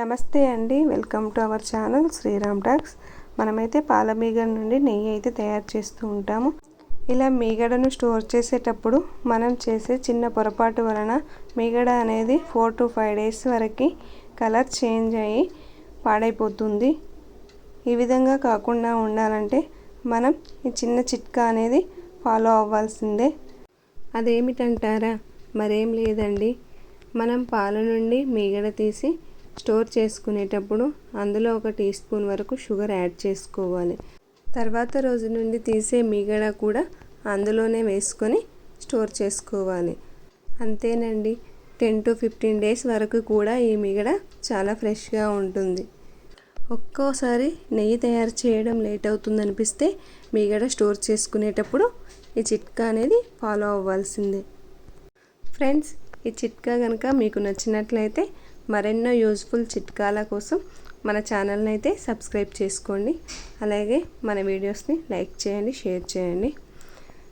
నమస్తే అండి. Welcome to our channel Sriram talks. మనమైతే పాల మీగడ నుండి నెయ్యి అయితే తయారు చేస్తూ ఉంటాము. ఇలా మీగడను స్టోర్ చేసేటప్పుడు మనం చేసే చిన్న పొరపాటు వలన మీగడ అనేది ఫోర్ టు ఫైవ్ డేస్ వరకు కలర్ చేంజ్ అయ్యి పాడైపోతుంది. ఈ విధంగా కాకుండా ఉండాలంటే మనం ఈ చిన్న చిట్కా అనేది ఫాలో అవ్వాల్సిందే. అదేమిటంటారా? మరేం లేదండి. మనం పాల నుండి మీగడ తీసి స్టోర్ చేసుకునేటప్పుడు అందులో ఒక టీ స్పూన్ వరకు షుగర్ యాడ్ చేసుకోవాలి. తర్వాత రోజు నుండి తీసే మీగడ కూడా అందులోనే వేసుకొని స్టోర్ చేసుకోవాలి. అంతేనండి. టెన్ టు ఫిఫ్టీన్ డేస్ వరకు కూడా ఈ మిగడ చాలా ఫ్రెష్గా ఉంటుంది. ఒక్కోసారి నెయ్యి తయారు చేయడం లేట్ అవుతుంది అనిపిస్తే మీగడ స్టోర్ చేసుకునేటప్పుడు ఈ చిట్కా అనేది ఫాలో అవ్వాల్సిందే. ఫ్రెండ్స్ ఈ చిట్కా కనుక మీకు నచ్చినట్లయితే మరెన్నో యూజ్ఫుల్ చిట్కాల కోసం మన ఛానల్ని అయితే సబ్స్క్రైబ్ చేసుకోండి. అలాగే మన వీడియోస్ని లైక్ చేయండి షేర్ చేయండి.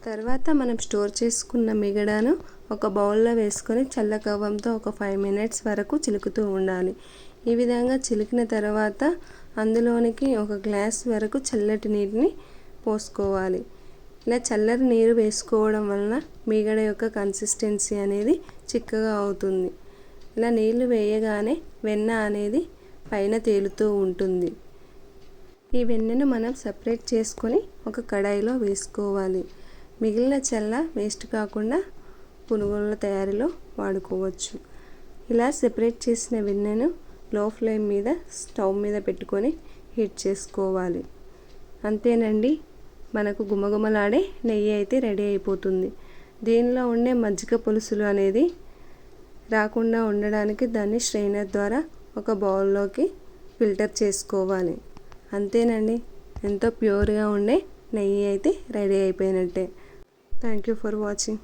తర్వాత మనం స్టోర్ చేసుకున్న మిగడాను ఒక బౌల్లో వేసుకొని చల్ల కవ్వంతో ఒక ఫైవ్ మినిట్స్ వరకు చిలుకుతూ ఉండాలి. ఈ విధంగా చిలికిన తర్వాత అందులోనికి ఒక గ్లాస్ వరకు చల్లటి నీటిని పోసుకోవాలి. ఇలా చల్లటి నీరు వేసుకోవడం వలన మీగడ యొక్క కన్సిస్టెన్సీ అనేది చిక్కగా అవుతుంది. ఇలా నీళ్ళు వేయగానే వెన్న అనేది పైన తేలుతూ ఉంటుంది. ఈ వెన్నను మనం సపరేట్ చేసుకొని ఒక కడాయిలో వేసుకోవాలి. మిగిలిన చల్ల వేస్ట్ కాకుండా పునుగుల తయారీలో వాడుకోవచ్చు. ఇలా సెపరేట్ చేసిన వెన్నను లో ఫ్లేమ్ మీద స్టవ్ మీద పెట్టుకొని హీట్ చేసుకోవాలి. అంతేనండి మనకు గుమగుమలాడే నెయ్యి అయితే రెడీ అయిపోతుంది. దీనిలో ఉండే మజ్జిగ పులుసులు అనేది రాకుండా ఉండడానికి దాన్ని స్ట్రైనర్ ద్వారా ఒక బౌల్లోకి ఫిల్టర్ చేసుకోవాలి. అంతేనండి. ఎంతో ప్యూర్గా ఉండే నెయ్యి అయితే రెడీ అయిపోయినట్టే. Thank you for watching.